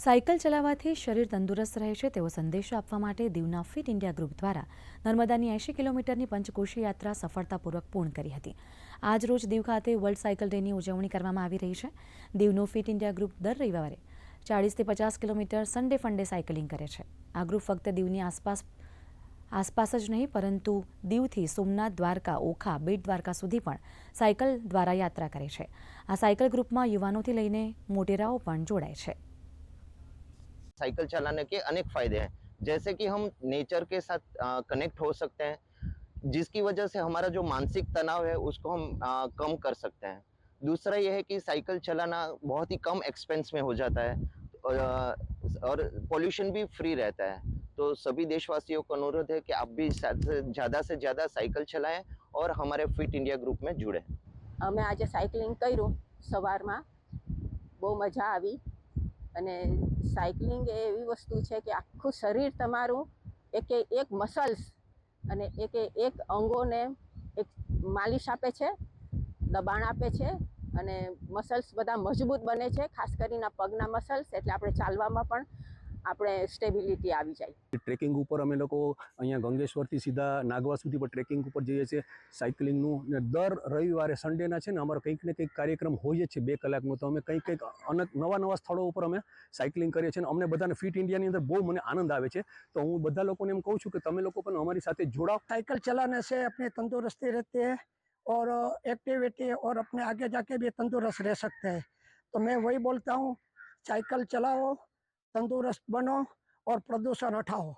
cycle ચલાવવાથી શરીર તંદુરસ્ત રહે છે તેવો સંદેશો આપવા માટે દીવના ફિટ ઇન્ડિયા ગ્રુપ દ્વારા નર્મદાની એંશી કિલોમીટરની પંચકોશી યાત્રા સફળતાપૂર્વક પૂર્ણ કરી હતી આજ રોજ દીવ ખાતે વર્લ્ડ સાયકલ ડેની ઉજવણી કરવામાં આવી રહી છે દીવનું ફિટ ઇન્ડિયા ગ્રુપ દર રવિવારે ચાળીસથી પચાસ કિલોમીટર સન્ડે ફંડે સાયકલિંગ કરે છે આ ગ્રુપ ફક્ત દીવની આસપાસ આસપાસ જ નહીં પરંતુ દીવથી સોમનાથ દ્વારકા ઓખા બેટ દ્વારકા સુધી પણ સાયકલ દ્વારા યાત્રા કરે છે આ સાયકલ ગ્રુપમાં યુવાનોથી લઈને મોટેરાઓ પણ જોડાય છે साइकिल चलाने के अनेक फ़ायदे हैं जैसे कि हम नेचर के साथ आ, कनेक्ट हो सकते हैं जिसकी वजह से हमारा जो मानसिक तनाव है उसको हम आ, कम कर सकते हैं दूसरा यह है कि साइकिल चलाना बहुत ही कम एक्सपेंस में हो जाता है और और पॉल्यूशन भी फ्री रहता है तो सभी देशवासियों का अनुरोध है कि आप भी ज़्यादा से ज़्यादा साइकिल चलाएं और हमारे फिट इंडिया ग्रुप में जुड़े मैं आज साइकिलिंग करूँ सवार બહુ मजा आई અને સાયકલિંગ એ એવી વસ્તુ છે કે આખું શરીર તમારું એકે એક મસલ્સ અને એકે એક અંગોને એક માલિશ આપે છે દબાણ આપે છે અને મસલ્સ બધા મજબૂત બને છે ખાસ કરીને પગના મસલ્સ એટલે આપણે ચાલવામાં પણ આપણે સ્ટેબિલિટી આવી જાય ટ્રેકિંગ ઉપર અમે લોકો અહીંયા ગંગેશ્વર થી સીધા નાગવા સુધી પર ટ્રેકિંગ ઉપર જઈએ છે સાયકલિંગ નું અને દર રવિવારે સન્ડે ના છે ને અમાર કઈક ને કઈક કાર્યક્રમ હોય છે બે કલાક નું તો અમે કઈક કઈક અનક નવા નવા સ્થળો ઉપર અમે સાયકલિંગ કરીએ છીએ અને અમને બધાને ફિટ ઈન્ડિયા ની અંદર બહુ મને આનંદ આવે છે તો હું બધા લોકોને એમ કહું છું કે તમે લોકો પણ અમારી સાથે જોડાઓ સાયકલ ચલાને છે apne તંદુરસ્તે રહેતે હે ઓર એક્ટિવિટી ઓર apne આગે જાકે ભી તંદુરસ્તે રહે સકતે હે તો મેં વહી બોલતા હું સાયકલ ચલાવો तंदुरुस्त बनो और प्रदूषण हटाओ